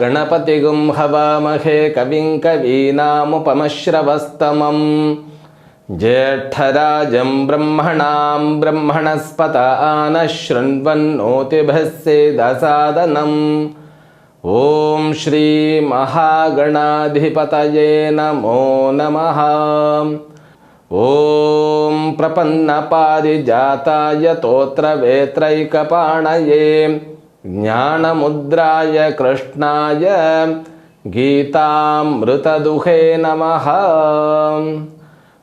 गणपतिगुं हवामहे कविं कवीनामुपमश्रवस्तमम्। ज्येष्ठराजं ब्रह्मणां ब्रह्मणस्पत आनः शृण्वन्नोतिभिस्सेदसादनम्। ॐ श्रीमहागणाधिपतये नमो नमः। ॐ प्रपन्नपारिजाताय तोत्रवेत्रैकपाणये ஞானமுத்ராய கிருஷ்ணாய கீதாமிருததுகே நம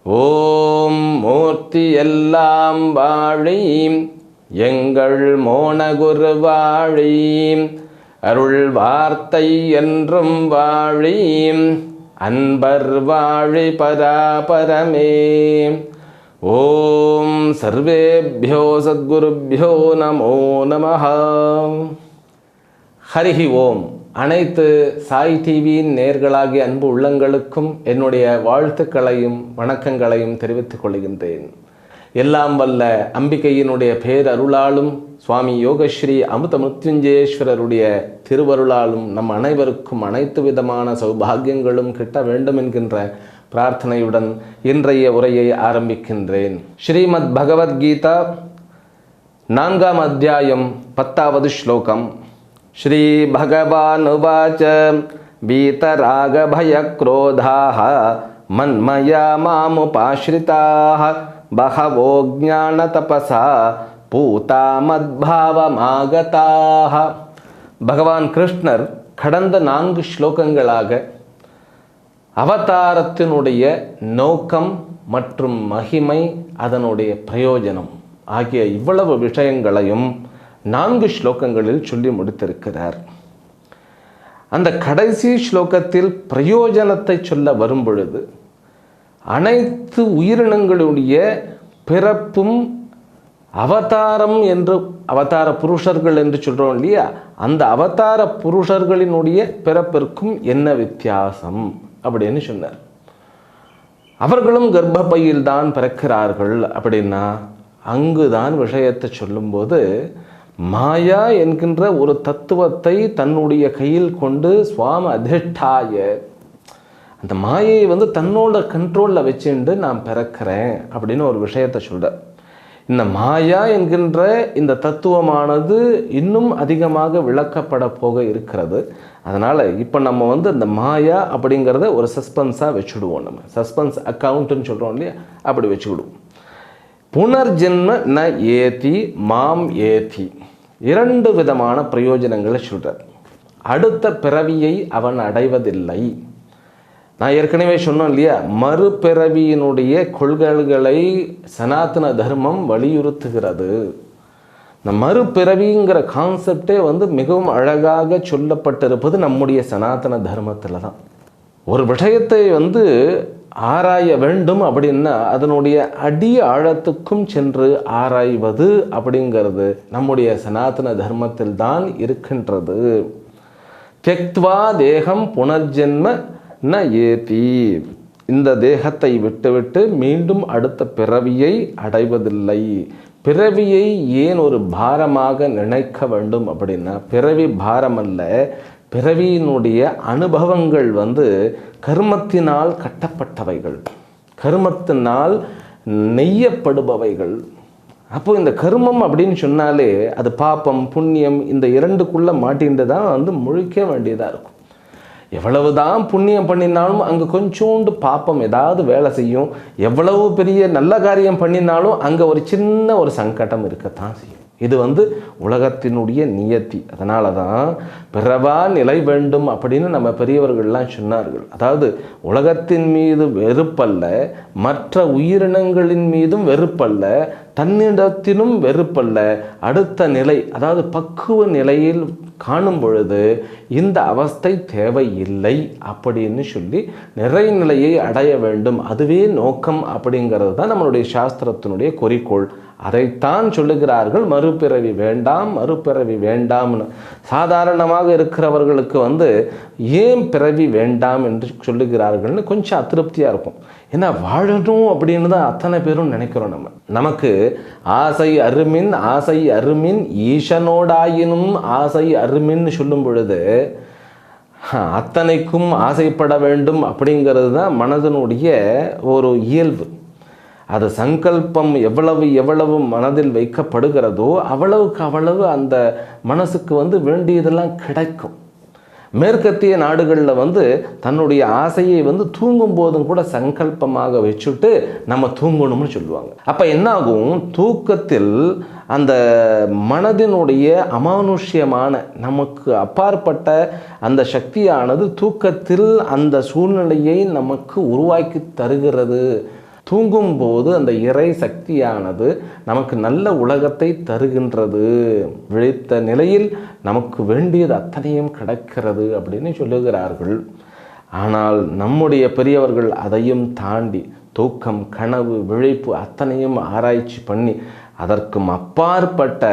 ஓம் மூர்த்தி எல்லாம் வாழி எங்கள் மோனகுரு வாழி அருள் வார்த்தை என்றும் வாழி அன்பர் வாழி பராபரமே. ஓம் சர்வேபியோ சத்குருபியோ நமோ நமः ஹரிஹி ஓம். அனைத்து சாய் டிவியின் நேர்களாகிய அன்பு உள்ளங்களுக்கும் என்னுடைய வாழ்த்துக்களையும் வணக்கங்களையும் தெரிவித்துக் கொள்கின்றேன். எல்லாம் வல்ல அம்பிகையினுடைய பேரருளாலும் சுவாமி யோகஸ்ரீ அமுத மிருத்யுஞ்சேஸ்வரருடைய திருவருளாலும் நம் அனைவருக்கும் அனைத்து விதமான சௌபாகியங்களும் கிட்ட வேண்டும் என்கின்ற பிரார்த்தனையுடன் இன்றைய உரையை ஆரம்பிக்கின்றேன் ஸ்ரீமத் பகவத்கீதா நான்காம் அத்தியாயம் பத்தாவது ஸ்லோகம் श्रीभगवानुवाच वीतरागभयक्रोधाः मन्मया मामुपाश्रिताः बहवो ज्ञानतपसा பூதா மத்பாவமாகதாக பகவான் கிருஷ்ணர் கடந்த நான்கு ஸ்லோகங்களாக அவதாரத்தினுடைய நோக்கம் மற்றும் மகிமை அதனுடைய பிரயோஜனம். ஆகிய இவ்வளவு விஷயங்களையும் நான்கு ஸ்லோகங்களில் சொல்லி முடித்திருக்கிறார். அந்த கடைசி ஸ்லோகத்தில் பிரயோஜனத்தை சொல்ல வரும் பொழுது அனைத்து உயிரினங்களுடைய பிறப்பும் அவதாரம் என்று அவதார புருஷர்கள் என்று சொல்கிறோம் இல்லையா? அந்த அவதார புருஷர்களினுடைய பிறப்பிற்கும் என்ன வித்தியாசம்? அப்படின்னு சொன்னார். அவர்களும் கர்ப்பப்பையில் தான் பிறக்கிறார்கள் அப்படின்னா அங்குதான் விஷயத்தை சொல்லும்போது மாயா என்கின்ற ஒரு தத்துவத்தை தன்னுடைய கையில் கொண்டு சுவாம அதிஷ்டாய அந்த மாயை வந்து தன்னோட கண்ட்ரோலில் வச்சுண்டு நான் பிறக்கிறேன் அப்படின்னு ஒரு விஷயத்தை சொல்கிறார் இந்த மாயா என்கின்ற இந்த தத்துவமானது இன்னும் அதிகமாக விளக்கப்பட போக இருக்கிறது. அதனால் இப்போ நம்ம வந்து இந்த மாயா அப்படிங்கிறத ஒரு சஸ்பென்ஸாக வச்சுடுவோம் நம்ம. சஸ்பென்ஸ் அக்கௌண்ட்டுன்னு சொல்கிறோம் இல்லையா? அப்படி வச்சுக்கிடுவோம். புனர்ஜென்ம ந ஏத்தி மாம் ஏத்தி இரண்டு விதமான பிரயோஜனங்களை சொல்கிறார் அடுத்த பிறவியை அவன் அடைவதில்லை. நான் ஏற்கனவே சொன்னோம் இல்லையா? மறுபிறவியினுடைய கொள்கைகளை சனாதன தர்மம் வலியுறுத்துகிறது. இந்த மறுபிறவிங்கிற கான்செப்டே வந்து மிகவும் அழகாக சொல்லப்பட்டிருப்பது நம்முடைய சனாதன தர்மத்தில் தான். ஒரு விஷயத்தை வந்து ஆராய வேண்டும் அப்படின்னா அதனுடைய அடி ஆழத்துக்கும் சென்று ஆராய்வது அப்படிங்கிறது நம்முடைய சனாதன தர்மத்தில் தான் இருக்கின்றது. தெக்த்வா தேகம் புனர்ஜென்ம ந ஏதி. இந்த தேகத்தை விட்டுவிட்டு மீண்டும் அடுத்த பிறவியை அடைவதில்லை. பிறவியை ஏன் ஒரு பாரமாக நினைக்க வேண்டும் அப்படின்னா பிறவி பாரம் அல்ல பிறவியினுடைய அனுபவங்கள் வந்து கர்மத்தினால் கட்டப்பட்டவைகள் கர்மத்தினால் நெய்யப்படுபவைகள். அப்போது இந்த கர்மம் அப்படின்னு சொன்னாலே அது பாப்பம் புண்ணியம் இந்த இரண்டுக்குள்ளே மாட்டின்று தான் வந்து முழிக்க வேண்டியதாக இருக்கும். எவ்வளவு தான் புண்ணியம் பண்ணினாலும் அங்கே கொஞ்சோண்டு பாப்பம் ஏதாவது வேலை செய்யும். எவ்வளவு பெரிய நல்ல காரியம் பண்ணினாலும் அங்கே ஒரு சின்ன ஒரு சங்கடம் இருக்கத்தான் செய்யும். இது வந்து உலகத்தினுடைய நியத்தி. அதனால தான் பிறவா நிலை வேண்டும் அப்படின்னு நம்ம பெரியவர்கள்லாம் சொன்னார்கள். அதாவது உலகத்தின் மீது வெறுப்பல்ல மற்ற உயிரினங்களின் மீதும் வெறுப்பல்ல தன்னிடத்திலும் வெறுப்பல்ல. அடுத்த நிலை அதாவது பக்குவ நிலையில் காணும் பொழுது இந்த அவஸ்தை தேவையில்லை அப்படின்னு சொல்லி நிறைநிலையை அடைய வேண்டும். அதுவே நோக்கம் அப்படிங்கிறது தான் நம்மளுடைய சாஸ்திரத்தினுடைய குறிக்கோள். அதைத்தான் சொல்லுகிறார்கள் மறுபிறவி வேண்டாம் மறுபிறவி வேண்டாம்னு. சாதாரணமாக இருக்கிறவர்களுக்கு வந்து ஏன் பிறவி வேண்டாம்? என்று சொல்லுகிறார்கள்னு கொஞ்சம் அதிருப்தியாக இருக்கும். ஏன்னா வாழணும் அப்படின்னு தான் அத்தனை பேரும் நினைக்கிறோம் நம்ம. நமக்கு ஆசை அருமின் ஆசை அருமின் ஈசனோடாயினும் ஆசை அருமின்னு சொல்லும் பொழுது அத்தனைக்கும் ஆசைப்பட வேண்டும் அப்படிங்கிறது தான் மனதனுடைய ஒரு இயல்பு. அது சங்கல்பம் எவ்வளவு எவ்வளவு மனதில் வைக்கப்படுகிறதோ அவ்வளவுக்கு அவ்வளவு அந்த மனசுக்கு வந்து வேண்டியதெல்லாம் கிடைக்கும். மேற்கத்திய நாடுகளில் வந்து தன்னுடைய ஆசையை வந்து தூங்கும் போதும் கூட சங்கல்பமாக வச்சுட்டு நம்ம தூங்கணும்னு சொல்லுவாங்க. அப்போ என்னாகும்? தூக்கத்தில் அந்த மனதினுடைய அமானுஷ்யமான நமக்கு அப்பாற்பட்ட அந்த சக்தியானது தூக்கத்தில் அந்த சூழ்நிலையை நமக்கு உருவாக்கி தருகிறது. தூங்கும்போது அந்த இறை சக்தியானது நமக்கு நல்ல உலகத்தை தருகின்றது. விழித்த நிலையில் நமக்கு வேண்டியது அத்தனையும் கிடைக்கிறது அப்படின்னு சொல்லுகிறார்கள். ஆனால் நம்முடைய பெரியவர்கள் அதையும் தாண்டி தூக்கம் கனவு விழிப்பு அத்தனையும் ஆராய்ச்சி பண்ணி அதற்கும் அப்பாற்பட்ட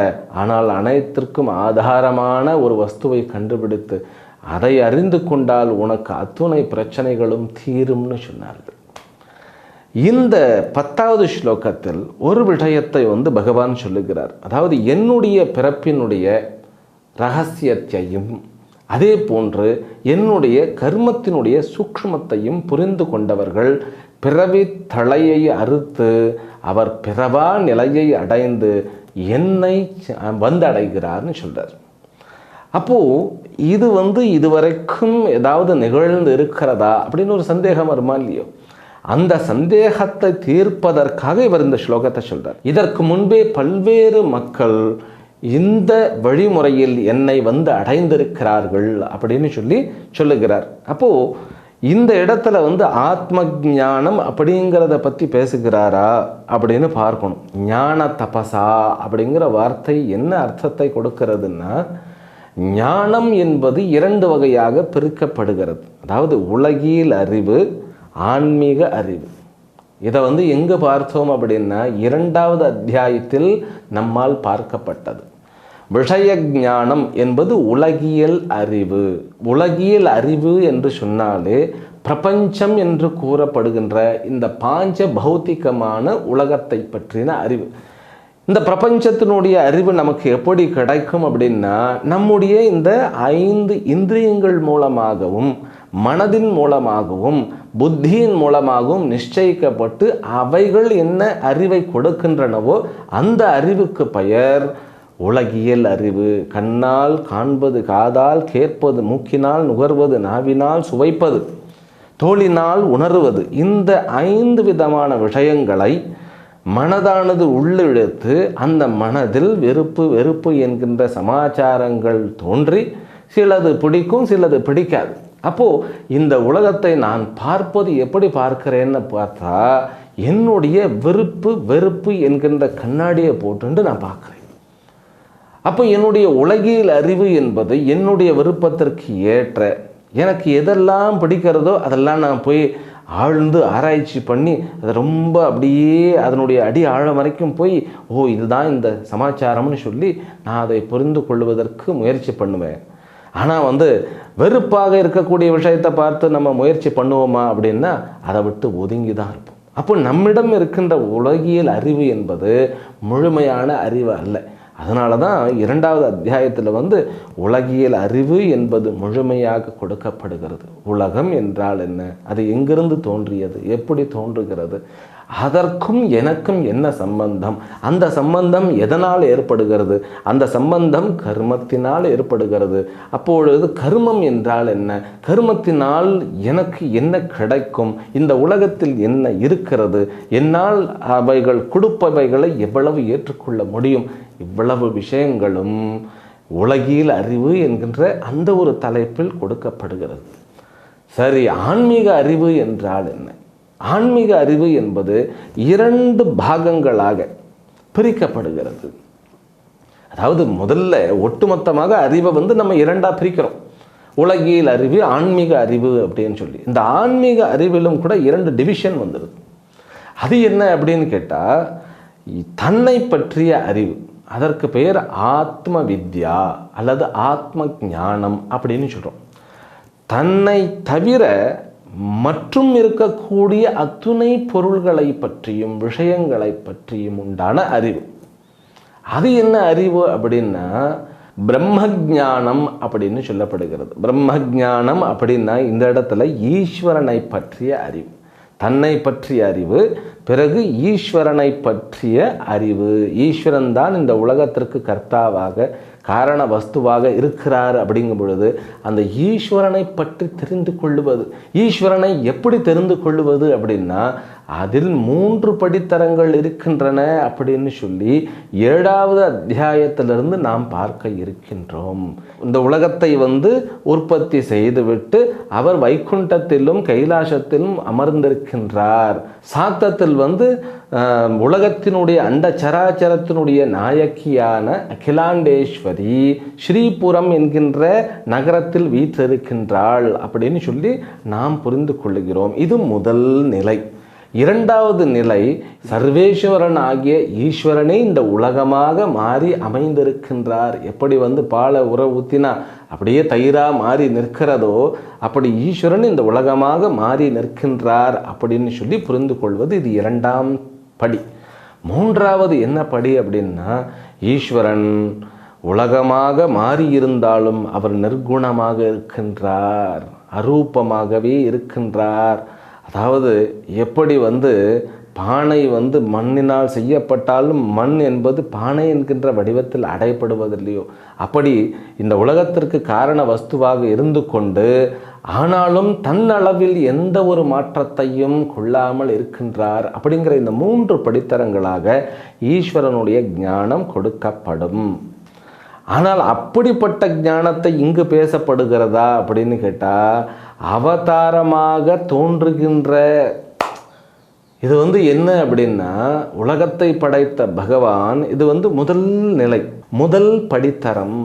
ஆனால் அனைத்திற்கும் ஆதாரமான ஒரு வஸ்துவை கண்டுபிடித்து அதை அறிந்து கொண்டால் உனக்கு அத்துணை பிரச்சனைகளும் தீரும்னு சொன்னார்கள். இந்த பத்தாவது ஸ்லோகத்தில் ஒரு விஷயத்தை வந்து பகவான் சொல்லுகிறார். அதாவது என்னுடைய பிறப்பினுடைய ரகசியத்தையும் அதே போன்று என்னுடைய கர்மத்தினுடைய சூக்ஷ்மத்தையும் புரிந்து கொண்டவர்கள் பிறவி தலையை அறுத்து அவர் பிறவா நிலையை அடைந்து என்னை வந்து சொல்கிறார் அப்போது இது வந்து இதுவரைக்கும் ஏதாவது நிகழ்ந்து இருக்கிறதா அப்படின்னு ஒரு சந்தேகம் வருமா இல்லையோ? அந்த சந்தேகத்தை தீர்ப்பதற்காக இவர் இந்த ஸ்லோகத்தை சொல்றார். இதற்கு முன்பே பல்வேறு மக்கள் இந்த வழிமுறையில் என்னை வந்து அடைந்திருக்கிறார்கள் அப்படின்னு சொல்லி சொல்லுகிறார். அப்போ இந்த இடத்துல வந்து ஆத்ம ஞானம் அப்படிங்கிறத பற்றி பேசுகிறாரா அப்படின்னு பார்க்கணும். ஞான தபசா அப்படிங்கிற வார்த்தை என்ன அர்த்தத்தை கொடுக்கிறதுன்னா ஞானம் என்பது இரண்டு வகையாக பிரிக்கப்படுகிறது. அதாவது உலகியல் அறிவு ஆன்மீக அறிவு. இதை வந்து எங்கே பார்த்தோம் அப்படின்னா இரண்டாவது அத்தியாயத்தில் நம்மால் பார்க்கப்பட்டது. விஷய ஞானம் என்பது உலகியல் அறிவு. உலகியல் அறிவு என்று சொன்னாலே பிரபஞ்சம் என்று கூறப்படுகின்ற இந்த பாஞ்ச பௌத்திகமான உலகத்தை பற்றின அறிவு. இந்த பிரபஞ்சத்தினுடைய அறிவு நமக்கு எப்படி கிடைக்கும் அப்படின்னா நம்முடைய இந்த ஐந்து இந்திரியங்கள் மூலமாகவும் மனதின் மூலமாகவும் புத்தியின் மூலமாகவும் நிச்சயிக்கப்பட்டு அவைகள் என்ன அறிவை கொடுக்கின்றனவோ அந்த அறிவுக்கு பெயர் உலகியல் அறிவு. கண்ணால் காண்பது காதால் கேட்பது மூக்கினால் நுகர்வது நாவினால் சுவைப்பது தோளினால் உணர்வது இந்த ஐந்து விதமான விஷயங்களை மனதானது உள்ளிழுத்து அந்த மனதில் வெறுப்பு வெறுப்பு என்கின்ற சமாச்சாரங்கள் தோன்றி சிலது பிடிக்கும் சிலது பிடிக்காது. அப்போது இந்த உலகத்தை நான் பார்ப்பது எப்படி பார்க்கிறேன்னு பார்த்தா என்னுடைய வெறுப்பு வெறுப்பு என்கின்ற கண்ணாடியை போட்டுண்டு நான் பார்க்குறேன். அப்போ என்னுடைய உலகியல் அறிவு என்பது என்னுடைய விருப்பத்திற்கு ஏற்ற எனக்கு எதெல்லாம் பிடிக்கிறதோ அதெல்லாம் நான் போய் ஆழ்ந்து ஆராய்ச்சி பண்ணி அதை ரொம்ப அப்படியே அதனுடைய அடி ஆழம் வரைக்கும் போய் ஓ இதுதான் இந்த சமாச்சாரம்னு சொல்லி நான் அதை புரிந்து கொள்வதற்கு முயற்சி பண்ணுவேன். ஆனால் வந்து வெறுப்பாக இருக்கக்கூடிய விஷயத்தை பார்த்து நம்ம முயற்சி பண்ணுவோமா அப்படின்னா அதை விட்டு ஒதுங்கி தான் இருப்போம். அப்போ நம்மிடம் இருக்கின்ற உலகியல் அறிவு என்பது முழுமையான அறிவு அல்ல. அதனால தான் இரண்டாவது அத்தியாயத்தில் வந்து உலகியல் அறிவு என்பது முழுமையாக கொடுக்கப்படுகிறது. உலகம் என்றால் என்ன? அது எங்கிருந்து தோன்றியது? எப்படி தோன்றுகிறது? அதற்கும் எனக்கும் என்ன சம்பந்தம்? அந்த சம்பந்தம் எதனால் ஏற்படுகிறது? அந்த சம்பந்தம் கர்மத்தினால் ஏற்படுகிறது. அப்பொழுது கர்மம் என்றால் என்ன? கர்மத்தினால் எனக்கு என்ன கிடைக்கும்? இந்த உலகத்தில் என்ன இருக்கிறது? என்னால் அவைகள் கொடுப்பவைகளை எவ்வளவு ஏற்றுக்கொள்ள முடியும்? இவ்வளவு விஷயங்களும் உலகியல் அறிவு என்கின்ற அந்த ஒரு தலைப்பில் கொடுக்கப்படுகிறது. சரி ஆன்மீக அறிவு என்றால் என்ன? ஆன்மீக அறிவு என்பது இரண்டு பாகங்களாக பிரிக்கப்படுகிறது. அதாவது முதல்ல ஒட்டுமொத்தமாக அறிவை வந்து நம்ம இரண்டாக பிரிக்கிறோம். உலகியல் அறிவு ஆன்மீக அறிவு அப்படின்னு சொல்லி. இந்த ஆன்மீக அறிவிலும் கூட இரண்டு டிவிஷன் வந்துடுது அது என்ன அப்படின்னு கேட்டால் தன்னை பற்றிய அறிவு அதற்கு பெயர் ஆத்ம வித்யா அல்லது ஆத்ம ஞானம் அப்படின்னு சொல்கிறோம் தன்னை தவிர மற்றும் இருக்கக்கூடிய அத்துணை பொருள்களை பற்றியும் விஷயங்களை பற்றியும் உண்டான அறிவு. அது என்ன அறிவு அப்படின்னா பிரம்ம ஞானம் அப்படின்னு சொல்லப்படுகிறது. பிரம்ம ஞானம் அப்படின்னா இந்த இடத்துல ஈஸ்வரனை பற்றிய அறிவு. தன்னை பற்றிய அறிவு பிறகு ஈஸ்வரனை பற்றிய அறிவு. ஈஸ்வரன் தான் இந்த உலகத்திற்கு கர்த்தாவாக காரண வஸ்துவாக இருக்கிறார் அப்படிங்கும் பொழுது அந்த ஈஸ்வரனை பற்றி தெரிந்து கொள்ளுவது ஈஸ்வரனை எப்படி தெரிந்து கொள்ளுவது அப்படின்னா அதில் மூன்று படித்தரங்கள் இருக்கின்றன அப்படின்னு சொல்லி ஏழாவது அத்தியாயத்திலிருந்து நாம் பார்க்க இருக்கின்றோம். இந்த உலகத்தை வந்து உற்பத்தி செய்துவிட்டு அவர் வைகுண்டத்திலும் கைலாசத்திலும் அமர்ந்திருக்கின்றார். சாத்தத்தில் வந்து உலகத்தினுடைய அண்ட சராச்சரத்தினுடைய நாயக்கியான அகிலாண்டேஸ்வரி ஸ்ரீபுரம் என்கின்ற நகரத்தில் வீற்றிருக்கின்றாள் அப்படின்னு சொல்லி நாம் புரிந்து கொள்ளுகிறோம். இது முதல் நிலை. இரண்டாவது நிலை சர்வேஸ்வரன் ஆகிய ஈஸ்வரனே இந்த உலகமாக மாறி அமைந்திருக்கின்றார். எப்படி வந்து பாலை உற ஊத்தினா அப்படியே தயிராக மாறி நிற்கிறதோ அப்படி ஈஸ்வரன் இந்த உலகமாக மாறி நிற்கின்றார் அப்படின்னு சொல்லி புரிந்து கொள்வது இது இரண்டாம் படி. மூன்றாவது என்ன படி அப்படின்னா ஈஸ்வரன் உலகமாக மாறியிருந்தாலும் அவர் நிர்குணமாக இருக்கின்றார் அரூபமாகவே இருக்கின்றார். அதாவது எப்படி வந்து பானை வந்து மண்ணினால் செய்யப்பட்டாலும் மண் என்பது பானை என்கின்ற வடிவத்தில் அடையப்படுவதில்லையோ அப்படி இந்த உலகத்திற்கு காரண வஸ்துவாக இருந்து கொண்டு ஆனாலும் தன்னளவில் எந்த ஒரு மாற்றத்தையும் கொள்ளாமல் இருக்கின்றார் அப்படிங்கிற இந்த மூன்று படித்தரங்களாக ஈஸ்வரனுடைய ஞானம் கொடுக்கப்படும். ஆனால் அப்படிப்பட்ட ஞானத்தை இங்கு பேசப்படுகிறதா அப்படின்னு கேட்டால் அவதாரமாக தோன்றுகின்ற இது வந்து என்ன அப்படின்னா உலகத்தை படைத்த பகவான் இது வந்து முதல் நிலை முதல் படித்தரம்.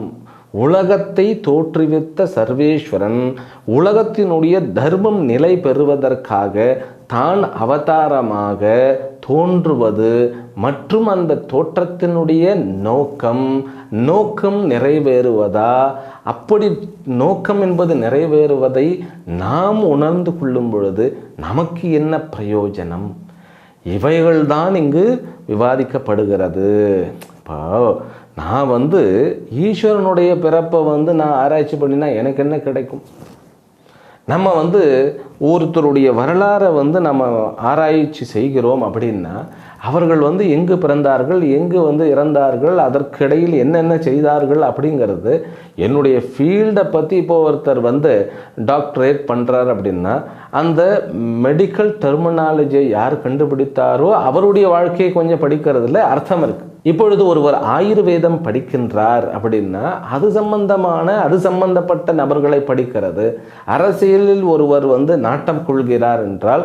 உலகத்தை தோற்றுவித்த சர்வேஸ்வரன் உலகத்தினுடைய தர்மம் நிலை பெறுவதற்காக தான் அவதாரமாக தோன்றுவது மற்றும் அந்த தோற்றத்தினுடைய நோக்கம் நோக்கம் நிறைவேறுவதா? அப்படி நோக்கம் என்பது நிறைவேறுவதை நாம் உணர்ந்து கொள்ளும் பொழுது நமக்கு என்ன பிரயோஜனம்? இவைகள்தான் இங்கு விவாதிக்கப்படுகிறது. இப்போ நான் வந்து ஈஸ்வரனுடைய பிறப்பை வந்து நான் ஆராய்ச்சி பண்ணினா எனக்கு என்ன கிடைக்கும்? நம்ம வந்து ஒருத்தருடைய வரலாறை வந்து நம்ம ஆராய்ச்சி செய்கிறோம் அப்படின்னா அவர்கள் வந்து எங்கு பிறந்தார்கள் எங்கு வந்து இறந்தார்கள் அதற்கிடையில் என்னென்ன செய்தார்கள் அப்படிங்கிறது என்னுடைய ஃபீல்டை பற்றி இப்போ ஒருத்தர் வந்து டாக்டரேட் பண்ணுறார் அப்படின்னா அந்த மெடிக்கல் டெர்மினாலஜியை யார் கண்டுபிடித்தாரோ அவருடைய வாழ்க்கையை கொஞ்சம் படிக்கிறதுல அர்த்தம் இருக்குது இப்பொழுது ஒருவர் ஆயுர்வேதம் படிக்கின்றார் அப்படின்னா அது சம்பந்தமான அது சம்பந்தப்பட்ட நபர்களை படிக்கிறது. அரசியலில் ஒருவர் வந்து நாட்டம் கொள்கிறார் என்றால்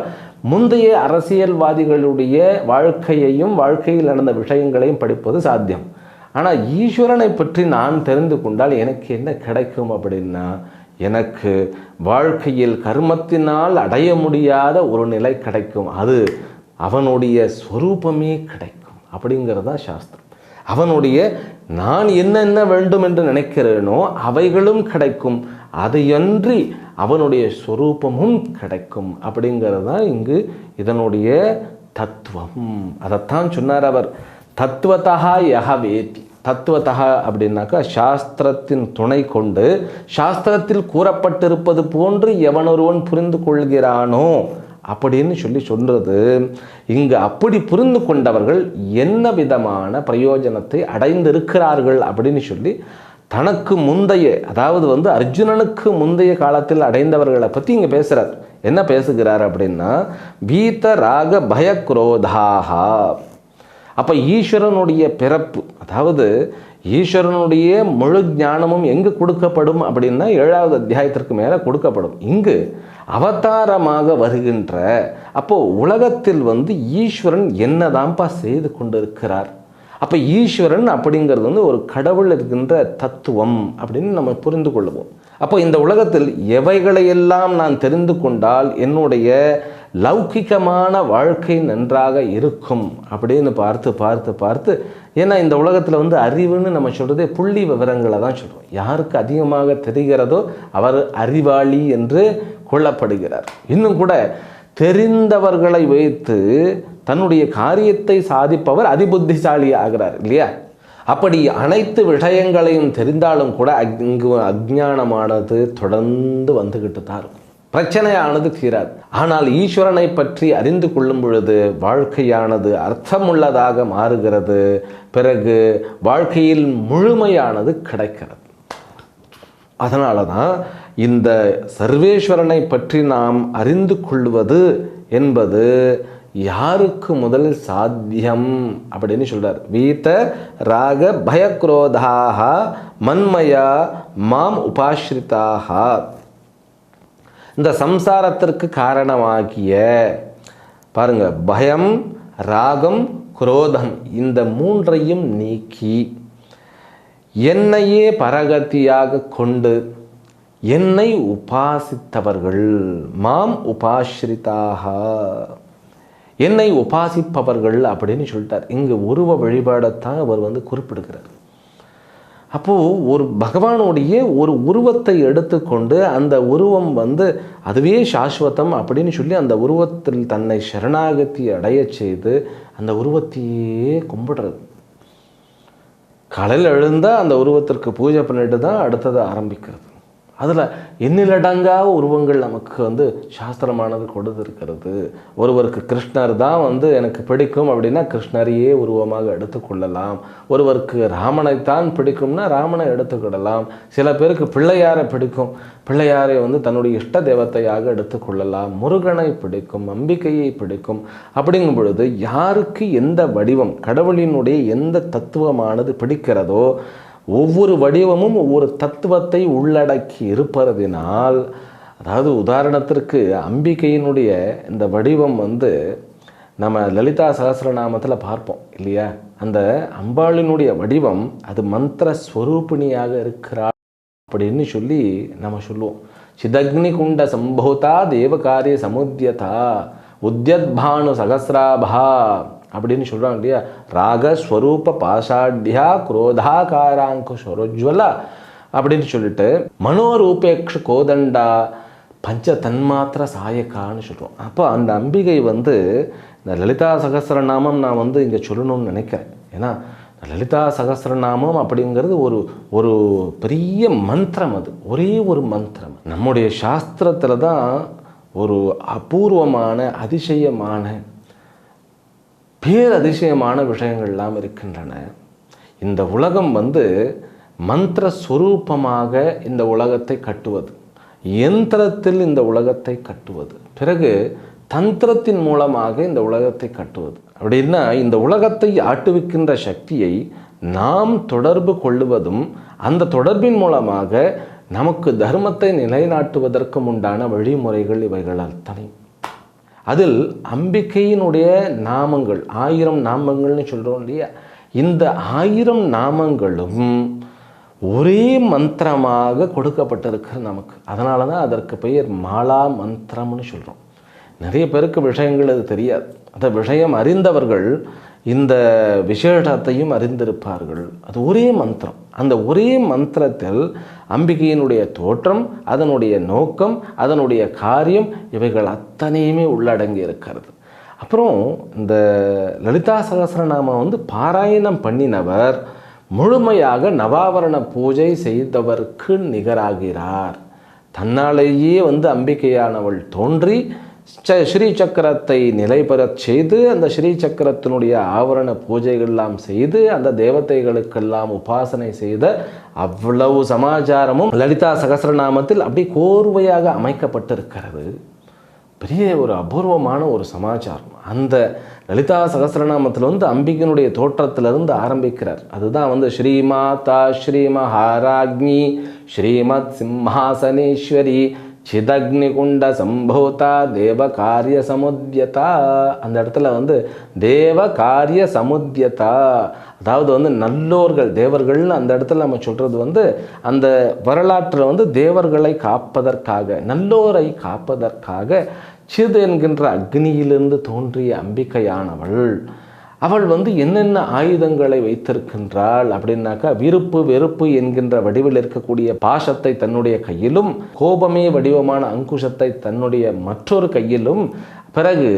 முந்தைய அரசியல்வாதிகளுடைய வாழ்க்கையையும் வாழ்க்கையில் நடந்த விஷயங்களையும் படிப்பது சாத்தியம். ஆனால் ஈஸ்வரனை பற்றி நான் தெரிந்து கொண்டால் எனக்கு என்ன கிடைக்கும் அப்படின்னா எனக்கு வாழ்க்கையில் கர்மத்தினால் அடைய முடியாத ஒரு நிலை கிடைக்கும். அது அவனுடைய ஸ்வரூபமே கிடைக்கும். அப்படிங்கிறது தான் சாஸ்திரம். அவனுடைய நான் என்னென்ன வேண்டும் என்று நினைக்கிறேனோ அவைகளும் கிடைக்கும். அதையன்றி அவனுடைய ஸ்வரூபமும் கிடைக்கும். அப்படிங்கிறது தான் இங்கு இதனுடைய தத்துவம். அதைத்தான் சொன்னார் அவர். தத்துவத்தகா யக வேதி. தத்துவத்தகா அப்படின்னாக்கா சாஸ்திரத்தின் துணை கொண்டு சாஸ்திரத்தில் கூறப்பட்டிருப்பது போன்று எவனொருவன் புரிந்து கொள்கிறானோ அப்படின்னு சொல்லி சொல்றது இங்கு அப்படி புரிந்து கொண்டவர்கள் என்ன விதமான பிரயோஜனத்தை அடைந்திருக்கிறார்கள் அப்படின்னு சொல்லி தனக்கு முந்தைய அதாவது வந்து அர்ஜுனனுக்கு முந்தைய காலத்தில் அடைந்தவர்களை பற்றி இங்கே பேசுகிறார் என்ன பேசுகிறார் அப்படின்னா வீத ராக பயக்ரோதாக அப்போ ஈஸ்வரனுடைய பிறப்பு அதாவது ஈஸ்வரனுடைய முழு ஞானமும் எங்கு கொடுக்கப்படும் அப்படின்னா ஏழாவது அத்தியாயத்திற்கு மேலே கொடுக்கப்படும். இங்கு அவதாரமாக வருகின்ற அப்போது உலகத்தில் வந்து ஈஸ்வரன் என்னதான்ப்பா செய்து கொண்டிருக்கிறார்? அப்போ ஈஸ்வரன் அப்படிங்கிறது வந்து ஒரு கடவுள் இருக்கின்ற தத்துவம் அப்படின்னு நம்ம புரிந்து கொள்ளுவோம் அப்போ இந்த உலகத்தில் எவைகளையெல்லாம் நான் தெரிந்து கொண்டால் என்னுடைய லௌகிகமான வாழ்க்கை நன்றாக இருக்கும் அப்படின்னு பார்த்து பார்த்து பார்த்து ஏன்னா இந்த உலகத்தில் வந்து அறிவுன்னு நம்ம சொல்கிறதே புள்ளி விவரங்களை தான் சொல்கிறோம் யாருக்கு அதிகமாக தெரிகிறதோ அவர் அறிவாளி என்று கொள்ளப்படுகிறார் இன்னும் கூட தெரிந்தவர்களை வைத்து தன்னுடைய காரியத்தை சாதிப்பவர் அதிபுத்திசாலி ஆகிறார் இல்லையா? அப்படி அனைத்து விஷயங்களையும் தெரிந்தாலும் கூட அங்கு இங்கு அஜ்ஞானமானது தொடர்ந்து வந்துக்கிட்டு தான் இருக்கும். பிரச்சனையானது தீராது. ஆனால் ஈஸ்வரனை பற்றி அறிந்து கொள்ளும் பொழுது வாழ்க்கையானது அர்த்தமுள்ளதாக மாறுகிறது. பிறகு வாழ்க்கையில் முழுமையானது கிடைக்கிறது. அதனால தான் இந்த சர்வேஸ்வரனை பற்றி நாம் அறிந்து கொள்வது என்பது யாருக்கு முதலில் சாத்தியம் அப்படின்னு சொல்கிறார் வீத ராக பயக்ரோதாக மன்மயா மாம் உபாஸ்ரிதாக இந்த சம்சாரத்திற்கு காரணமாகிய பாருங்க பயம் ராகம் குரோதம் இந்த மூன்றையும் நீக்கி என்னையே பரகதியாக கொண்டு என்னை உபாசித்தவர்கள். மாம் உபாசிரிதாக. என்னை உபாசிப்பவர்கள் அப்படின்னு சொல்லிட்டார். இங்கு உருவ வழிபாடைத்தான் அவர் வந்து குறிப்பிடுகிறார். அப்போது ஒரு பகவானுடைய ஒரு உருவத்தை எடுத்துக்கொண்டு அந்த உருவம் வந்து அதுவே சாஸ்வதம் அப்படின்னு சொல்லி அந்த உருவத்தில் தன்னை சரணாகத்தி அடையச் செய்து அந்த உருவத்தையே கும்பிடுறது. காலையில் எழுந்தால் அந்த உருவத்திற்கு பூஜை பண்ணிட்டு தான் அடுத்தது ஆரம்பிக்கிறது. அதில் எண்ணிலடங்கா உருவங்கள் நமக்கு வந்து சாஸ்திரமானது கொடுத்திருக்கிறது. ஒருவருக்கு கிருஷ்ணர் தான் வந்து எனக்கு பிடிக்கும் அப்படின்னா கிருஷ்ணரையே உருவமாக எடுத்துக்கொள்ளலாம் ஒருவருக்கு ராமனைத்தான் பிடிக்கும்னா ராமனை எடுத்துக்கிடலாம் சில பேருக்கு பிள்ளையாரை பிடிக்கும். பிள்ளையாரை வந்து தன்னுடைய இஷ்ட தேவத்தையாக எடுத்துக்கொள்ளலாம் முருகனை பிடிக்கும் அம்பிக்கையை பிடிக்கும். அப்படிங்கும் பொழுது யாருக்கு எந்த வடிவம் கடவுளினுடைய எந்த தத்துவமானது பிடிக்கிறதோ ஒவ்வொரு வடிவமும் ஒவ்வொரு தத்துவத்தை உள்ளடக்கி இருப்பதினால் அதாவது உதாரணத்திற்கு அம்பிகையினுடைய இந்த வடிவம் வந்து நம்ம லலிதா சகசிரநாமத்தில் பார்ப்போம் இல்லையா? அந்த அம்பாளினுடைய வடிவம் அது மந்திர ஸ்வரூபிணியாக இருக்கிறாள் அப்படின்னு சொல்லி நம்ம சொல்லுவோம். சிதக்னி குண்ட சம்போதா தேவகாரிய சமுத்தியதா உத்தியத்பானு சகசிராபா அப்படின்னு சொல்கிறாங்க இல்லையா? ராகஸ்வரூப பாசாட்யா பாஷாட்யா குரோதாகாராங்க சொரோஜ்வல அப்படின்னு சொல்லிட்டு மனோரூபேக்ஷ கோதண்டா பஞ்ச தன்மாத்திர சாயக்கான்னு சொல்கிறோம் அப்போ அந்த அம்பிகை வந்து இந்த லலிதா சகஸ்ரநாமம் நான் வந்து இங்கே சொல்லணும்னு நினைக்கிறேன். ஏன்னா லலிதா சகஸ்ரநாமம் அப்படிங்கிறது ஒரு ஒரு பெரிய மந்திரம் அது. ஒரே ஒரு மந்திரம். நம்முடைய சாஸ்திரத்தில் தான் ஒரு அபூர்வமான அதிசயமான பேரதிசயமான விஷயங்கள்லாம் இருக்கின்றன. இந்த உலகம் வந்து மந்திர ஸ்வரூபமாக இந்த உலகத்தை கட்டுவது. இயந்திரத்தில் இந்த உலகத்தை கட்டுவது. பிறகு தந்திரத்தின் மூலமாக இந்த உலகத்தை கட்டுவது. அப்படின்னா இந்த உலகத்தை ஆட்டுவிக்கின்ற சக்தியை நாம் தொடர்பு கொள்ளுவதும் அந்த தொடர்பின் மூலமாக நமக்கு தர்மத்தை நிலைநாட்டுவதற்கும் உண்டான வழிமுறைகள் இவைகள் அத்தனை அதில் அம்பிக்கையினுடைய நாமங்கள் ஆயிரம் நாமங்கள்னு சொல்கிறோம் இல்லையா? இந்த ஆயிரம் நாமங்களும் ஒரே மந்திரமாக கொடுக்கப்பட்டிருக்கு நமக்கு. அதனால தான் அதற்கு பெயர் மாலா மந்திரம்னு சொல்கிறோம் நிறைய பேருக்கு விஷயங்கள் அது தெரியாது. அந்த விஷயம் அறிந்தவர்கள் இந்த விசேஷத்தையும் அறிந்திருப்பார்கள். அது ஒரே மந்திரம். அந்த ஒரே மந்திரத்தில் அம்பிகையினுடைய தோற்றம் அதனுடைய நோக்கம் அதனுடைய காரியம் இவைகள் அத்தனையுமே உள்ளடங்கி இருக்கிறது. அப்புறம் இந்த லலிதா சகசரநாமம் வந்து பாராயணம் பண்ணினவர் முழுமையாக நவாவரண பூஜை செய்தவருக்கு நிகராகிறார். தன்னாலேயே வந்து அம்பிக்கையானவள் தோன்றி ஸ்ரீ சக்கரத்தை நிலை பெறச் செய்து அந்த ஸ்ரீ சக்கரத்தினுடைய ஆவரண பூஜைகள்லாம் செய்து அந்த தேவதைகளுக்கெல்லாம் உபாசனை செய்த அவ்வளவு சமாச்சாரமும் லலிதா சகசரநாமத்தில் அப்படி கோர்வையாக அமைக்கப்பட்டிருக்கிறது. பெரிய ஒரு அபூர்வமான ஒரு சமாச்சாரம். அந்த லலிதா சகசரநாமத்தில் வந்து அம்பிகனுடைய தோற்றத்திலிருந்து ஆரம்பிக்கிறார். அதுதான் வந்து ஸ்ரீமாதா ஸ்ரீ மகாராக்னி ஸ்ரீமத் சிம்ஹாசனேஸ்வரி சிதக்னிகுண்ட சம்போதா தேவ காரிய சமுத்தியதா அந்த இடத்துல வந்து தேவ காரிய சமுத்தியதா அதாவது வந்து நல்லோர்கள் தேவர்கள்னு அந்த இடத்துல நம்ம சொல்கிறது வந்து அந்த வரலாற்றில் வந்து தேவர்களை காப்பதற்காக நல்லோரை காப்பதற்காக சிது என்கின்ற அக்னியிலிருந்து தோன்றிய அம்பிக்கையானவள் அவள் வந்து என்னென்ன ஆயுதங்களை வைத்திருக்கின்றாள் அப்படின்னாக்கா விருப்பு வெறுப்பு என்கின்ற வடிவில் இருக்கக்கூடிய பாசத்தை தன்னுடைய கையிலும் கோபமே வடிவமான அங்குஷத்தை தன்னுடைய மற்றொரு கையிலும் பிறகு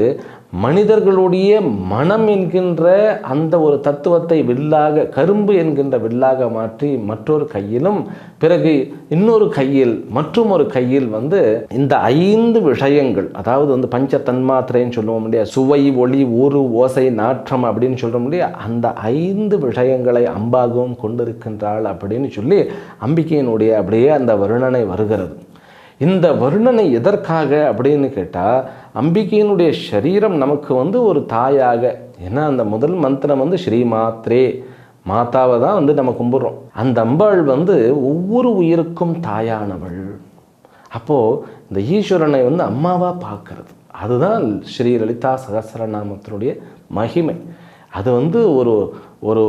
மனிதர்களுடைய மனம் என்கின்ற அந்த ஒரு தத்துவத்தை வில்லாக கரும்பு என்கின்ற வில்லாக மாற்றி மற்றொரு கையிலும் பிறகு இன்னொரு கையில் மற்றும் ஒரு கையில் வந்து இந்த ஐந்து விஷயங்கள் அதாவது வந்து பஞ்ச தன்மாத்திரைன்னு சொல்லுவோம் இல்லையா? சுவை ஒளி ஊறு ஓசை நாற்றம் அப்படின்னு சொல்கிறோம் இல்லையா? அந்த ஐந்து விஷயங்களை அம்பாகவும் கொண்டிருக்கின்றாள் அப்படின்னு சொல்லி அம்பிக்கையினுடைய அப்படியே அந்த வருணனை வருகிறது. இந்த வருணனை எதற்காக அப்படின்னு கேட்டால் அம்பிகையினுடைய சரீரம் நமக்கு வந்து ஒரு தாயாக. ஏன்னா அந்த முதல் மந்திரம் வந்து ஸ்ரீ மாத்ரே மாதாவை தான் வந்து நம்ம கும்பிட்றோம். அந்த அம்பாள் வந்து ஒவ்வொரு உயிருக்கும் தாயானவள். அப்போது இந்த ஈஸ்வரனை வந்து அம்மாவாக பார்க்கறது. அதுதான் ஸ்ரீ லலிதா சகசரநாமத்தினுடைய மகிமை. அது வந்து ஒரு ஒரு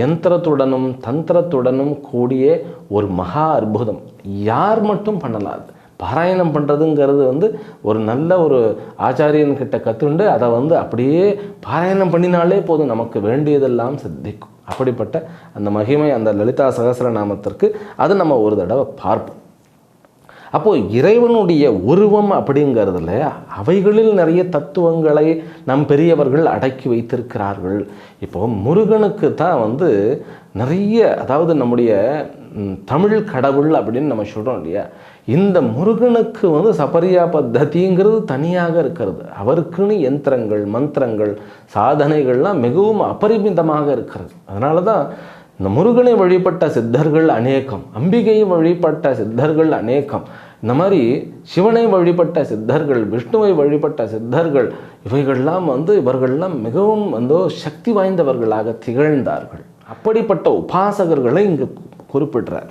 யந்திரத்துடனும் தந்திரத்துடனும் கூடிய ஒரு மகா அற்புதம். யார் மட்டும் பண்ணலாம் அது? பாராயணம் பண்ணுறதுங்கிறது வந்து ஒரு நல்ல ஒரு ஆச்சாரியன்கிட்ட கற்றுண்டு அதை வந்து அப்படியே பாராயணம் பண்ணினாலே போதும். நமக்கு வேண்டியதெல்லாம் சித்திக்கும் அப்படிப்பட்ட அந்த மகிமை அந்த லலிதா சகசரநாமத்திற்கு அது நம்ம ஒரு தடவை பார்ப்போம். அப்போது இறைவனுடைய உருவம் அப்படிங்கிறதுல அவைகளில் நிறைய தத்துவங்களை நம் பெரியவர்கள் அடக்கி வைத்திருக்கிறார்கள். இப்போ முருகனுக்கு தான் வந்து நிறைய அதாவது நம்முடைய தமிழ் கடவுள் அப்படின்னு நம்ம சொல்கிறோம் இல்லையா? இந்த முருகனுக்கு வந்து சபரியா பத்ததிங்கிறது தனியாக இருக்கிறது. அவருக்குன்னு யந்திரங்கள் மந்திரங்கள் சாதனைகள்லாம் மிகவும் அபரிமிதமாக இருக்கிறது. அதனால தான் இந்த முருகனை வழிபட்ட சித்தர்கள் அநேகம் அம்பிகையை வழிபட்ட சித்தர்கள் அநேகம் இந்த மாதிரி சிவனை வழிபட்ட சித்தர்கள் விஷ்ணுவை வழிபட்ட சித்தர்கள் இவைகள்லாம் வந்து இவர்கள்லாம் மிகவும் வந்து சக்தி வாய்ந்தவர்களாக திகழ்ந்தார்கள். அப்படிப்பட்ட உபாசகர்களை இங்கு குறிப்பிடுறார்.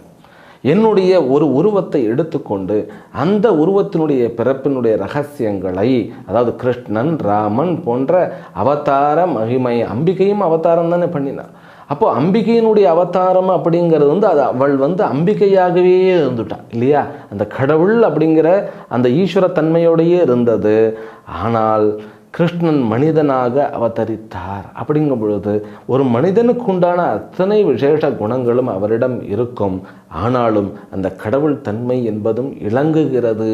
என்னுடைய ஒரு உருவத்தை எடுத்துக்கொண்டு அந்த உருவத்தினுடைய பிறப்பினுடைய ரகசியங்களை அதாவது கிருஷ்ணன் ராமன் போன்ற அவதார மகிமை அம்பிகையும் அவதாரம் தானே பண்ணினார் அப்போ அம்பிகையினுடைய அவதாரம் அப்படிங்கிறது வந்து அது அவள் வந்து அம்பிகையாகவே இருந்துட்டான் இல்லையா? அந்த கடவுள் அப்படிங்கிற அந்த ஈஸ்வர தன்மையோடையே இருந்தது. ஆனால் கிருஷ்ணன் மனிதனாக அவதரித்தார். அப்படிங்கும் பொழுது ஒரு மனிதனுக்கு உண்டான அத்தனை விசேஷ குணங்களும் அவரிடம் இருக்கும். ஆனாலும் அந்த கடவுள் தன்மை என்பதும் இளங்குகிறது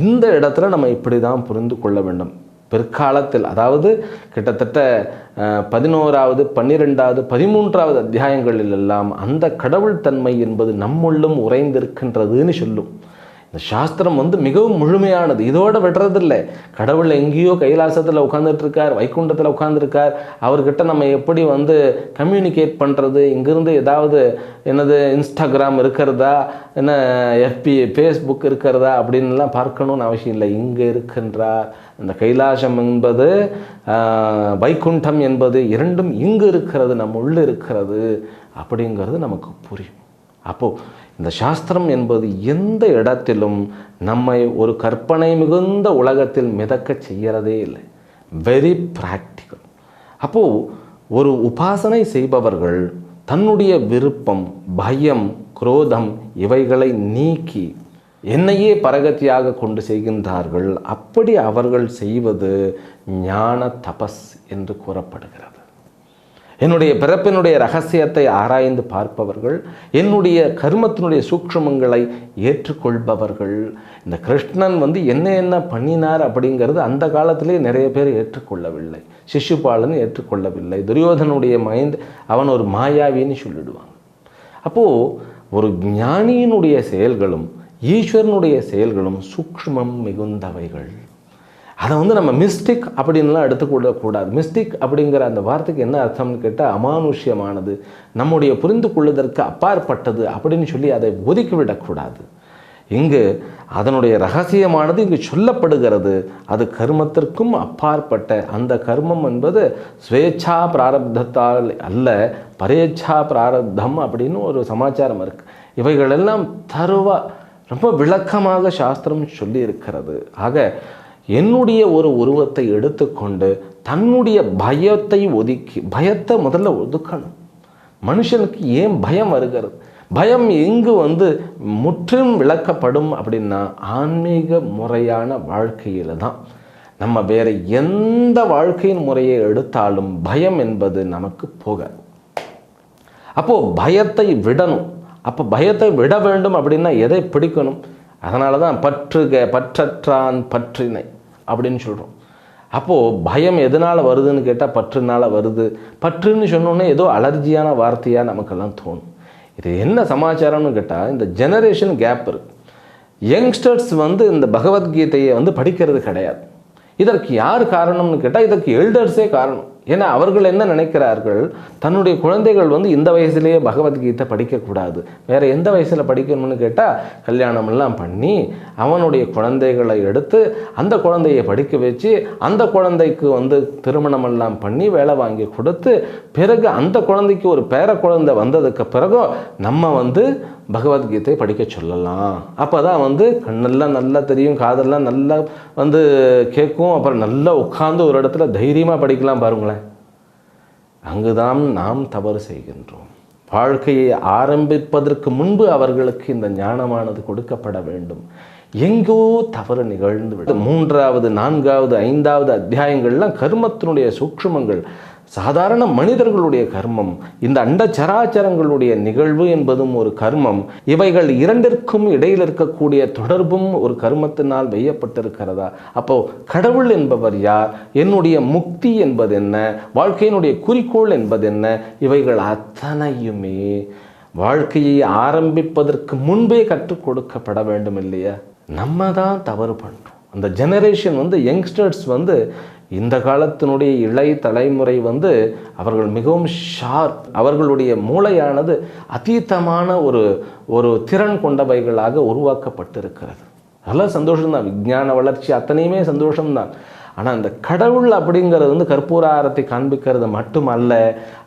இந்த இடத்துல நம்ம இப்படி தான் புரிந்து கொள்ள வேண்டும். பிற்காலத்தில் அதாவது கிட்டத்தட்ட பதினோராவது பன்னிரெண்டாவது பதிமூன்றாவது அத்தியாயங்களில் எல்லாம் அந்த கடவுள் தன்மை என்பது நம்முள்ளும் உறைந்திருக்கின்றதுன்னு சொல்லும். இந்த சாஸ்திரம் வந்து மிகவும் முழுமையானது. இதோட விடுறதில்லை. கடவுள் எங்கேயோ கைலாசத்தில் உட்காந்துட்டு இருக்கார் வைகுண்டத்தில் உட்காந்துருக்கார் அவர்கிட்ட நம்ம எப்படி வந்து கம்யூனிகேட் பண்ணுறது இங்கிருந்து ஏதாவது என்னது இன்ஸ்டாகிராம் இருக்கிறதா? என்ன எஃபி ஃபேஸ்புக் இருக்கிறதா? அப்படின்லாம் பார்க்கணும்னு அவசியம் இல்லை. இங்கே இருக்கின்றார். அந்த கைலாசம் என்பது வைகுண்டம் என்பது இரண்டும் இங்கு இருக்கிறது நம்ம உள்ளே இருக்கிறது அப்படிங்கிறது நமக்கு புரியும். அப்போது இந்த சாஸ்திரம் என்பது எந்த இடத்திலும் நம்மை ஒரு கற்பனை மிகுந்த உலகத்தில் மிதக்கச் செய்கிறதே இல்லை. வெரி ப்ராக்டிக்கல் அப்போது ஒரு உபாசனை செய்பவர்கள் தன்னுடைய விருப்பம் பயம் குரோதம் இவைகளை நீக்கி என்னையே பரகதியாக கொண்டு செய்கின்றார்கள். அப்படி அவர்கள் செய்வது ஞான தபஸ் என்று கூறப்படுகிறது. என்னுடைய பிறப்பினுடைய ரகசியத்தை ஆராய்ந்து பார்ப்பவர்கள் என்னுடைய கர்மத்தினுடைய சூக்ஷ்மங்களை ஏற்றுக்கொள்பவர்கள். இந்த கிருஷ்ணன் வந்து என்ன என்ன பண்ணினார் அப்படிங்கிறது அந்த காலத்திலே நிறைய பேர் ஏற்றுக்கொள்ளவில்லை. சிசுபாலன் ஏற்றுக்கொள்ளவில்லை. துரியோதனுடைய மைண்ட் அவன் ஒரு மாயாவின்னு சொல்லிடுவாங்க. அப்போது ஒரு ஞானியினுடைய செயல்களும் ஈஸ்வரனுடைய செயல்களும் சூக்ஷ்மம் மிகுந்தவைகள். அதை வந்து நம்ம மிஸ்டிக் அப்படின்லாம் எடுத்துக்கொள்ளக்கூடாது மிஸ்டிக் அப்படிங்கிற அந்த வார்த்தைக்கு என்ன அர்த்தம்னு கேட்டால் அமானுஷ்யமானது. நம்முடைய புரிந்து கொள்வதற்கு அப்பாற்பட்டது அப்படின்னு சொல்லி அதை ஒதுக்கிவிடக்கூடாது. இங்கு அதனுடைய ரகசியமானது இங்கு சொல்லப்படுகிறது. அது கர்மத்திற்கும் அப்பாற்பட்ட அந்த கர்மம் என்பது ஸ்வேச்சா பிராரப்தத்தால் அல்ல பரேட்சா பிராரப்தம் அப்படின்னு ஒரு சமாச்சாரம் இருக்குது இவைகளெல்லாம் தருவா ரொம்ப விளக்கமாக சாஸ்திரம் சொல்லி இருக்கிறது ஆக என்னுடைய ஒரு உருவத்தை எடுத்துக்கொண்டு தன்னுடைய பயத்தை ஒதுக்கி பயத்தை முதல்ல ஒதுக்கணும். மனுஷனுக்கு ஏன் பயம் வருகிறது? பயம் எங்கு வந்து முற்றிலும் விளக்கப்படும் அப்படின்னா ஆன்மீக முறையான வாழ்க்கையில் தான் நம்ம வேற எந்த வாழ்க்கையின் முறையை எடுத்தாலும் பயம் என்பது நமக்கு போகாது. அப்போது பயத்தை விடணும். அப்போ பயத்தை விட வேண்டும் அப்படின்னா எதை பிடிக்கணும்? அதனால தான் பற்றுக பற்றற்றான் பற்றினை அப்படின்னு சொல்கிறோம் அப்போது பயம் எதனால் வருதுன்னு கேட்டால் பற்றுனால் வருது. பற்றுன்னு சொன்னோன்னே ஏதோ அலர்ஜியான வார்த்தையாக நமக்கெல்லாம் தோணும். இது என்ன சமாச்சாரம்னு கேட்டால் இந்த ஜெனரேஷன் கேப் இருக்குது யங்ஸ்டர்ஸ் வந்து இந்த பகவத்கீதையை வந்து படிக்கிறது கிடையாது. இதற்கு யார் காரணம்னு கேட்டால் இதற்கு எல்டர்ஸே காரணம். ஏன்னா அவர்கள் என்ன நினைக்கிறார்கள்? தன்னுடைய குழந்தைகள் வந்து இந்த வயசுலேயே பகவத்கீதை படிக்கக்கூடாது. வேற எந்த வயசில் படிக்கணும்னு கேட்டால் கல்யாணமெல்லாம் பண்ணி அவனுடைய குழந்தைகளை எடுத்து அந்த குழந்தையை படிக்க வச்சு அந்த குழந்தைக்கு வந்து திருமணமெல்லாம் பண்ணி வேலை வாங்கி கொடுத்து பிறகு அந்த குழந்தைக்கு ஒரு பேர குழந்தை வந்ததுக்கு பிறகு நம்ம வந்து பகவத்கீதை படிக்க சொல்லலாம். அப்போ தான் வந்து கண்ணெல்லாம் நல்லா தெரியும் காதெல்லாம் நல்லா வந்து கேட்கும். அப்புறம் நல்லா உட்காந்து ஒரு இடத்துல தைரியமாக படிக்கலாம் பாருங்களேன். அங்குதான் நாம் தவறு செய்கின்றோம். வாழ்க்கையை ஆரம்பிப்பதற்கு முன்பு அவர்களுக்கு இந்த ஞானமானது கொடுக்கப்பட வேண்டும். எங்கோ தவறு நிகழ்ந்து விடும். மூன்றாவது நான்காவது ஐந்தாவது அத்தியாயங்கள்லாம் கர்மத்தினுடைய சூக்ஷ்மங்கள் சாதாரண மனிதர்களுடைய கர்மம் இந்த அண்ட சராச்சரங்களுடைய நிகழ்வு என்பதும் ஒரு கர்மம். இவைகள் இரண்டிற்கும் இடையில் இருக்கக்கூடிய தொடர்பும் ஒரு கர்மத்தினால் வெய்யப்பட்டிருக்கிறதா? அப்போ கடவுள் என்பவர் யார்? என்னுடைய முக்தி என்பது என்ன வாழ்க்கையினுடைய குறிக்கோள் என்பது என்ன இவைகள் அத்தனையுமே வாழ்க்கையை ஆரம்பிப்பதற்கு முன்பே கற்றுக் கொடுக்கப்பட வேண்டும் இல்லையா நம்ம தான் தவறு பண்ணுறோம் அந்த ஜெனரேஷன் வந்து யங்ஸ்டர்ஸ் வந்து இந்த காலத்தினுடைய இளை தலைமுறை வந்து அவர்கள் மிகவும் ஷார்ப் அவர்களுடைய மூளையானது அதீத்தமான ஒரு ஒரு திறன் கொண்டவைகளாக உருவாக்கப்பட்டிருக்கிறது. அதெல்லாம் சந்தோஷம்தான். விஞ்ஞான வளர்ச்சி அத்தனையுமே சந்தோஷம்தான். ஆனால் அந்த கடவுள் அப்படிங்கிறது வந்து கற்பூராரத்தை காண்பிக்கிறது மட்டுமல்ல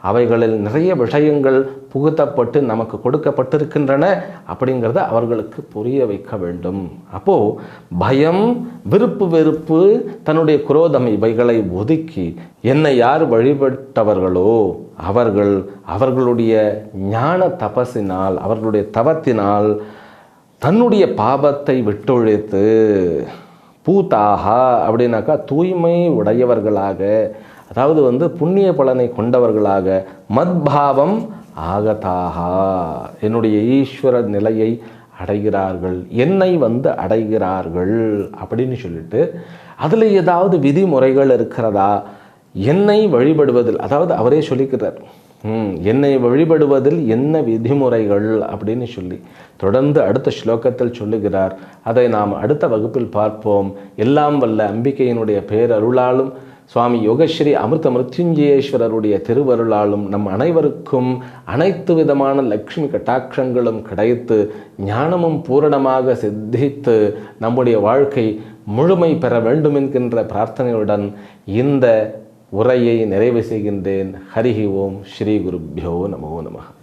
அவைகளில் நிறைய விஷயங்கள் புகுத்தப்பட்டு நமக்கு கொடுக்கப்பட்டிருக்கின்றன அப்படிங்கிறத அவர்களுக்கு புரிய வைக்க வேண்டும். அப்போது பயம் விருப்பு வெறுப்பு தன்னுடைய குரோதம் இவைகளை ஒதுக்கி என்னை யார் வழிபட்டவர்களோ அவர்கள் அவர்களுடைய ஞான தபசினால் அவர்களுடைய தவத்தினால் தன்னுடைய பாபத்தை விட்டொழித்து பூதாகா அப்படின்னாக்கா தூய்மை உடையவர்களாக அதாவது வந்து புண்ணிய பலனை கொண்டவர்களாக மத்பாவம் ஆகதாகா என்னுடைய ஈஸ்வர நிலையை அடைகிறார்கள் என்னை வந்து அடைகிறார்கள் அப்படின்னு சொல்லிட்டு அதில் ஏதாவது விதிமுறைகள் இருக்கிறதா? என்னை வழிபடுவதில் அதாவது அவரே சொல்லிக்கிறார் என்னை வழிபடுவதில் என்ன விதிமுறைகள்? அப்படின்னு சொல்லி. தொடர்ந்து அடுத்த ஸ்லோகத்தில் சொல்லுகிறார் அதை நாம் அடுத்த வகுப்பில் பார்ப்போம். எல்லாம் வல்ல அம்பிகையினுடைய பேரருளாலும் சுவாமி யோகஸ்ரீ அமிர்த மிருத்யுஞ்சயேஸ்வரருடைய திருவருளாலும் நம் அனைவருக்கும் அனைத்து விதமான லக்ஷ்மி கட்டாட்சங்களும் கிடைத்து ஞானமும் பூரணமாக சித்தித்து நம்முடைய வாழ்க்கை முழுமை பெற வேண்டும் என்கின்ற பிரார்த்தனையுடன் இந்த உரையை நிறைவு செய்கின்றேன். ஹரிஹி ஓம் ஸ்ரீ குருப்பியோ நமோ நமः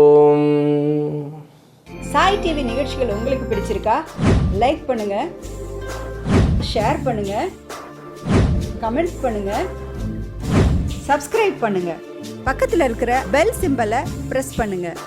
சாய் டிவி நிகழ்ச்சிகள் உங்களுக்கு பிடிச்சிருக்கா? லைக் பண்ணுங்க. ஷேர் பண்ணுங்க. கமெண்ட்ஸ் பண்ணுங்க. சப்ஸ்கிரைப் பண்ணுங்க. பக்கத்தில் இருக்கிற பெல் சிம்பலை ப்ரெஸ் பண்ணுங்கள்